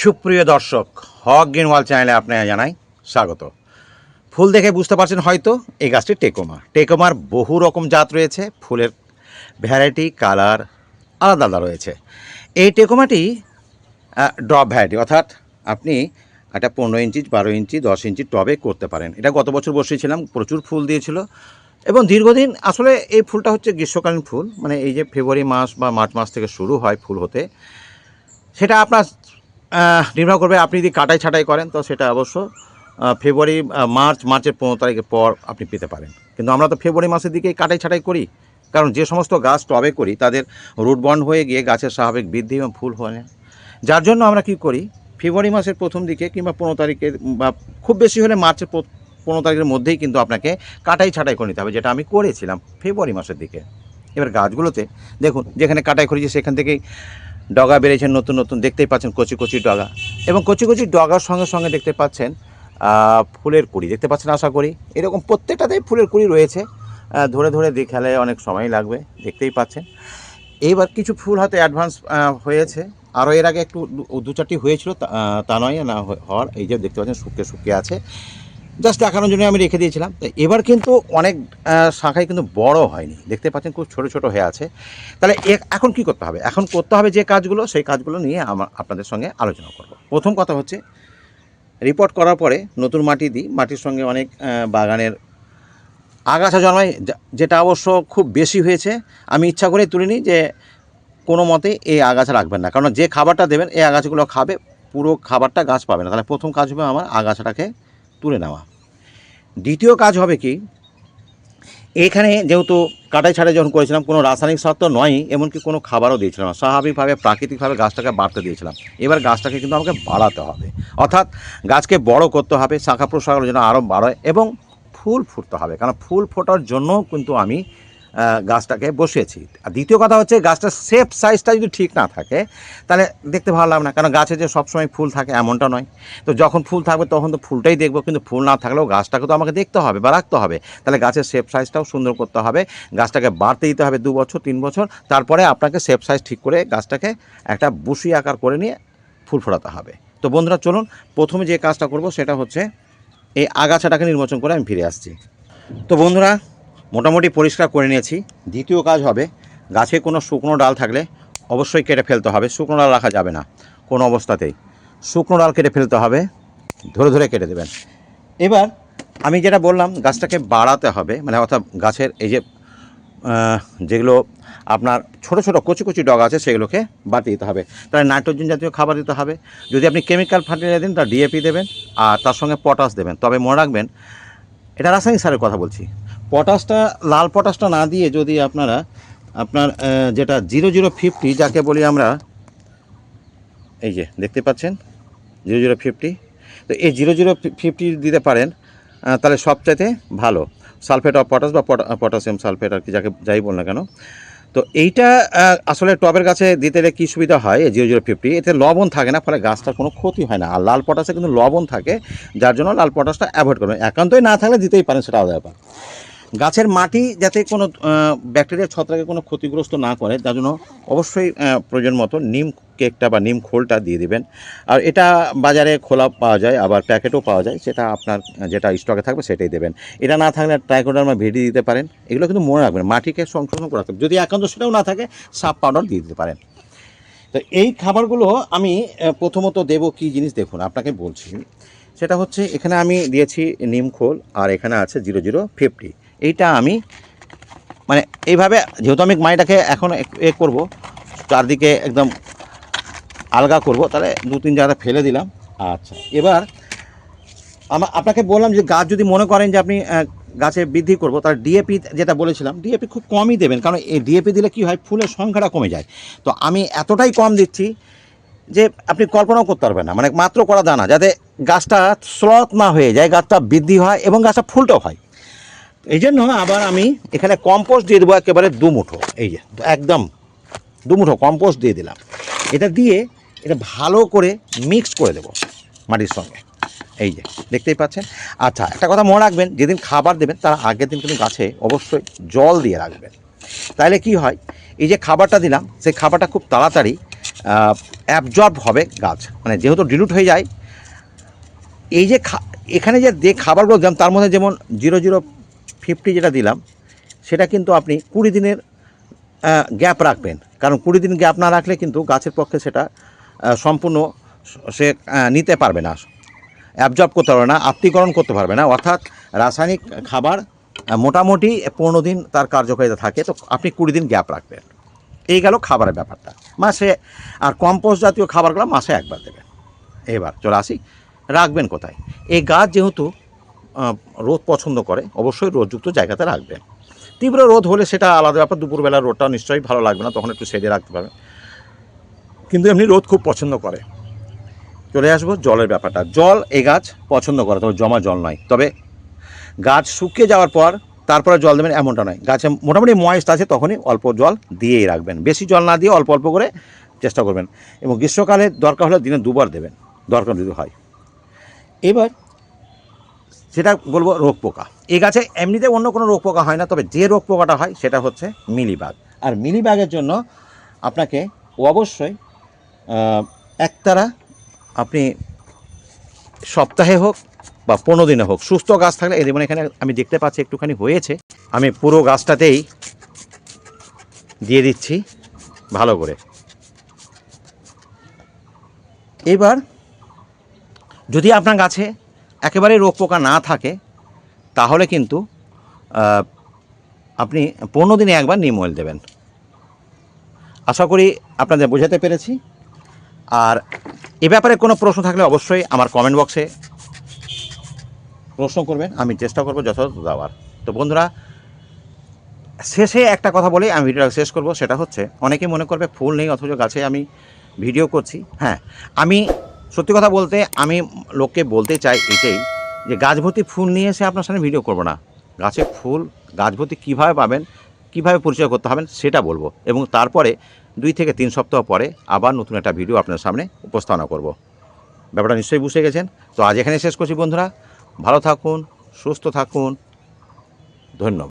সুপ্রিয় দর্শক, হক গ্রিনওয়াল চ্যানেলে আপনাকে জানাই স্বাগত। ফুল দেখে বুঝতে পারছেন হয়তো এই গাছটি টেকোমা। টেকোমার বহু রকম জাত রয়েছে, ফুলের ভ্যারাইটি কালার আলাদা আলাদা রয়েছে। এই টেকোমাটি ড্রপ ভ্যারাইটি অর্থাৎ আপনি একটা পনেরো ইঞ্চি, বারো ইঞ্চি, দশ ইঞ্চি টবে করতে পারেন। এটা গত বছর বসিয়েছিলাম, প্রচুর ফুল দিয়েছিল। এবং দীর্ঘদিন আসলে এই ফুলটা হচ্ছে গ্রীষ্মকালীন ফুল মানে এই যে ফেব্রুয়ারি মাস বা মার্চ মাস থেকে শুরু হয় ফুল হতে, সেটা আপনার নির্ভর করবে। আপনি যদি কাটাই ছাটাই করেন, তো সেটা অবশ্য ফেব্রুয়ারি মার্চ, মার্চের পনেরো তারিখের পর আপনি পেতে পারেন। কিন্তু আমরা তো ফেব্রুয়ারি মাসের দিকেই কাটাই ছাটাই করি। কারণ যে সমস্ত গাছ টবে করি, তাদের রুট বন্ড হয়ে গিয়ে গাছের স্বাভাবিক বৃদ্ধি এবং ফুল হয় না। যার জন্য আমরা কি করি, ফেব্রুয়ারি মাসের প্রথম দিকে কিংবা পনেরো তারিখের, বা খুব বেশি হলে মার্চের পনেরো তারিখের মধ্যেই কিন্তু আপনাকে কাটাই ছাটাই করে নিতে হবে, যেটা আমি করেছিলাম ফেব্রুয়ারি মাসের দিকে। এবার গাছগুলোতে, দেখুন, যেখানে কাটাই করেছি, সেখান থেকেই ডগা বেড়েছে নতুন নতুন, দেখতেই পাচ্ছেন কচি কচি ডগা। এবং কচি কচি ডগার সঙ্গে সঙ্গে দেখতে পাচ্ছেন ফুলের কুড়ি। দেখতে পাচ্ছেন আশা করি? এরকম প্রত্যেকটাতেই ফুলের কুড়ি রয়েছে। ধরে ধরে দেখালে অনেক সময় লাগবে, দেখতেই পাচ্ছেন। এইবার কিছু ফুল হাতে অ্যাডভান্স হয়েছে। আরও এর আগে একটু দু- চারটি হয়েছিল তা নয়, না, হওয়ার, এই যে দেখতে পাচ্ছেন, শুকিয়ে শুকিয়ে আছে। জাস্ট দেখানোর জন্য আমি রেখে দিয়েছিলাম। তো এবার কিন্তু অনেক শাখায় কিন্তু বড় হয়নি। দেখতে পাচ্ছেন খুব ছোট ছোট হয়ে আছে। তাহলে এখন কি করতে হবে? এখন করতে হবে যে কাজগুলো, সেই কাজগুলো নিয়ে আমার আপনাদের সঙ্গে আলোচনা করব। প্রথম কথা হচ্ছে রিপোর্ট করার পরে নতুন মাটি দিই। মাটির সঙ্গে অনেক বাগানের আগাছা জন্মায় যেটা অবশ্য খুব বেশি হয়েছে। আমি ইচ্ছা করে তুলিনি যে কোনো মতে এই আগাছা রাখবেন না। কারণ যে খাবারটা দেবেন, এই আগাছাগুলো খাবে, পুরো খাবারটা গাছ পাবে না। তাহলে প্রথম কাজ হবে আমার আগাছাটাকে তুলে নেওয়া। দ্বিতীয় কাজ হবে কি, এখানে যেহেতু কাটাই ছাড়াই যখন করেছিলাম, কোনো রাসায়নিক সার তো নয় এমনকি কোনো খাবারও দিয়েছিলাম স্বাভাবিকভাবে, প্রাকৃতিকভাবে গাছটাকে বাড়তে দিয়েছিলাম। এবার গাছটাকে কিন্তু আমাকে বাড়াতে হবে। অর্থাৎ গাছকে বড় করতে হবে, শাখা প্রশাখার যেন আরও বাড়ায় এবং ফুল ফুটতে হবে। কারণ ফুল ফোটার জন্য কিন্তু আমি গাছটাকে বসিয়েছি। আর দ্বিতীয় কথা হচ্ছে গাছটার সেফ সাইজটা যদি ঠিক না থাকে, তাহলে দেখতে ভালো লাগবে না, কারণ গাছে যে সবসময় ফুল থাকে এমনটা নয়। তো যখন ফুল থাকবে তখন তো ফুলটাই দেখব, কিন্তু ফুল না থাকলেও গাছটাকে তো আমাকে দেখতে হবে বা রাখতে হবে। তাহলে গাছের শেপ সাইজটাও সুন্দর করতে হবে, গাছটাকে বাড়তে দিতে হবে দু বছর, তিন বছর, তারপরে আপনাকে সেফ সাইজ ঠিক করে গাছটাকে একটা বুশি আকার করে নিয়ে ফুল ফোটাতে হবে। তো বন্ধুরা, চলুন, প্রথমে যে কাজটা করব সেটা হচ্ছে এই আগাছাটাকে নির্বাচন করে আমি ফিরে আসছি। তো বন্ধুরা মোটামুটি পরিষ্কার করে নিয়েছি। দ্বিতীয় কাজ হবে, গাছে কোনো শুকনো ডাল থাকলে অবশ্যই কেটে ফেলতে হবে। শুকনো ডাল রাখা যাবে না কোনো অবস্থাতেই। শুকনো ডাল কেটে ফেলতে হবে, ধরে ধরে কেটে দেবেন। এবার আমি যেটা বললাম, গাছটাকে বাড়াতে হবে মানে অর্থাৎ গাছের এই যে যেগুলো আপনার ছোট ছোট কচি কচি ডগ আছে সেগুলোকে বাড়তে দিতে হবে। তাহলে নাইট্রোজেন জাতীয় খাবার দিতে হবে। যদি আপনি কেমিক্যাল ফার্টিলাইজার দেন তার ডিএপি দেবেন আর তার সঙ্গে পটাশ দেবেন। তবে মনে রাখবেন, এটা রাসায়নিক সারের কথা বলছি। পটাশটা, লাল পটাশটা না দিয়ে যদি আপনারা, আপনার যেটা জিরো জিরো ফিফটি যাকে বলি আমরা, এই যে, দেখতে পাচ্ছেন? Zero zero fifty. তো এই জিরো জিরো ফিফটি দিতে পারেন তাহলে সবচাইতে ভালো। সালফেট অফ পটাশ বা পটা- পটাশিয়াম সালফেট আর কি যাকে, যাই বল না কেন। তো এইটা আসলে টবের গাছে দিতে কী সুবিধা হয় জিরো জিরো ফিফটি? এতে লবণ থাকে না, ফলে গাছটার কোনো ক্ষতি হয় না। আর লাল পটাশে কিন্তু লবণ থাকে, যার জন্য লাল পটাশটা অ্যাভয়েড করবেন। একান্তই না থাকলে দিতেই পারেন সেটা আলাদা ব্যাপার। গাছের মাটি যাতে কোনো ব্যাকটেরিয়া ছত্রাকে কোনো ক্ষতিগ্রস্ত না করে তার জন্য অবশ্যই প্রয়োজন মতো নিম কেকটা বা নিম খোলটা দিয়ে দিবেন। আর এটা বাজারে খোলা পাওয়া যায়, আবার প্যাকেটও পাওয়া যায়, সেটা আপনার, যেটা স্টকে থাকবে সেটাই দেবেন। এটা না থাকলে ট্রাইকোডার্মা ভেডি দিতে পারেন, এগুলো কিন্তু মনে রাখবেন, মাটিকে সংশোধন করে রাখতে। যদি একান্ত সেটাও না থাকে সাপ পাউডার দিয়ে দিতে পারেন। তো এই খাবারগুলো আমি প্রথমত দেব কি জিনিস দেখুন, আপনাকে বলছি। সেটা হচ্ছে, এখানে আমি দিয়েছি নিমখোল আর এখানে আছে জিরো জিরো ফিফটি। এইটা আমি মানে এইভাবে যেহেতু আমি মাটিটাকে এখন এক- এ করব চারদিকে একদম আলগা করব তাহলে দু তিন জায়গাটা ফেলে দিলাম। আচ্ছা। এবার আমা আপনাকে বললাম যে গাছ যদি মনে করেন যে আপনি গাছে বৃদ্ধি করব তার ডিএপি যেটা বলেছিলাম ডিএপি খুব কমই দেবেন কারণ এই ডিএপি দিলে কি হয় ফুলের সংখ্যাটা কমে যায়। তো আমি এতটাই কম দিচ্ছি যে আপনি কল্পনাও করতে পারবেন না মানে মাত্র করা দানা যাতে গাছটা স্লথ না হয়ে যায় গাছটা বৃদ্ধি হয় এবং গাছটা ফুলটাও হয়। এই জন্য আবার আমি এখানে কম্পোস্ট দিয়ে দেবো একেবারে দু মুঠো। এই যে, একদম দু মুঠো কম্পোস্ট দিয়ে দিলাম। এটা দিয়ে এটা ভালো করে মিক্স করে দেবো মাটির সঙ্গে। এই যে, দেখতেই পাচ্ছেন? আচ্ছা একটা কথা মনে রাখবেন, যেদিন খাবার দেবেন তার আগের দিন কিন্তু গাছে অবশ্যই জল দিয়ে রাখবেন। তাহলে কি হয়, এই যে খাবারটা দিলাম, সেই খাবারটা খুব তাড়াতাড়ি অ্যাবজর্ব হবে গাছ। মানে যেহেতু ডিলুট হয়ে যায়, এই যে এখানে যে যে খাবারগুলো দিলাম, তার মধ্যে যেমন জিরো জিরো ফিফটি যেটা দিলাম, সেটা কিন্তু আপনি কুড়ি দিনের গ্যাপ রাখবেন। কারণ কুড়ি দিন গ্যাপ না রাখলে কিন্তু গাছের পক্ষে সেটা সম্পূর্ণ সে নিতে পারবে না। অ্যাবজর্ব করতে পারবে না, আত্মীকরণ করতে পারবে না। অর্থাৎ রাসায়নিক খাবার মোটামুটি পনেরো দিন তার কার্যকারিতা থাকে, তো আপনি কুড়ি দিন গ্যাপ রাখবেন। এই গেল খাবারের ব্যাপারটা। মাসে, আর কম্পোস্ট জাতীয় খাবারগুলো মাসে একবার দেবেন। এবার চলে আসি, রাখবেন কোথায়? এই গাছ যেহেতু রোদ পছন্দ করে, অবশ্যই রোদযুক্ত জায়গাতে রাখবেন তীব্র রোদ হলে সেটা আলাদা ব্যাপার দুপুরবেলা রোদটা নিশ্চয়ই ভালো লাগবে না, তখন একটু সেজে রাখতে পারবেন কিন্তু এমনি রোদ খুব পছন্দ করে। চলে আসব জলের ব্যাপারটা। জল এই গাছ পছন্দ করে, তবে জমা জল নয়। তবে গাছ শুকিয়ে যাওয়ার পর তারপরে জল দেবেন এমনটা নয়। গাছে মোটামুটি ময়েস্ট আছে, তখনই অল্প জল দিয়েই রাখবেন। বেশি জল না দিয়ে অল্প অল্প করে চেষ্টা করবেন। এবং গ্রীষ্মকালে দরকার হলে দিনে দুবার দেবেন, দরকার যদি হয়। এবার সেটা বলব রোগ পোকা। এই গাছে এমনিতে অন্য কোনো রোগ পোকা হয় না, তবে যে রোগ পোকাটা হয় সেটা হচ্ছে মিলিবাগ। আর মিলিবাগের জন্য আপনাকে অবশ্যই একতারা আপনি সপ্তাহে হোক বা পনেরো দিনে হোক সুস্থ গাছ থাকলে যেমন এখানে আমি দেখতে পাচ্ছি একটুখানি হয়েছে। আমি পুরো গাছটাতেই দিয়ে দিচ্ছি ভালো করে। এবার যদি আপনার গাছে একেবারে রোগ পোকা না থাকে, তাহলে কিন্তু আপনি পনেরো দিনে একবার নিম অয়েল দেবেন। আশা করি আপনাদের বোঝাতে পেরেছি। আর এ ব্যাপারে কোনো প্রশ্ন থাকলে অবশ্যই আমার কমেন্ট বক্সে প্রশ্ন করবেন, আমি চেষ্টা করব যথাযথ দেওয়ার। তো বন্ধুরা, শেষে একটা কথা বলে, আমি ভিডিওটা শেষ করব, সেটা হচ্ছে, অনেকে মনে করবে ফুল নেই, অথচ গাছে আমি ভিডিও করছি। হ্যাঁ আমি সত্যি কথা বলতে আমি লোককে বলতে চাই এটাই যে গাছ ভর্তি ফুল নিয়ে এসে আপনার সামনে ভিডিও করব না। গাছে ফুল গাছ ভর্তি কীভাবে পাবেন, কীভাবে পরিচয় করতে হবেন সেটা বলব এবং তারপরে দুই থেকে তিন সপ্তাহ পরে আবার নতুন একটা ভিডিও আপনার সামনে উপস্থাপনা করব। ব্যাপারটা নিশ্চয়ই বুঝে গেছেন? তো আজ এখানে শেষ করছি বন্ধুরা। ভালো থাকুন, সুস্থ থাকুন। ধন্যবাদ।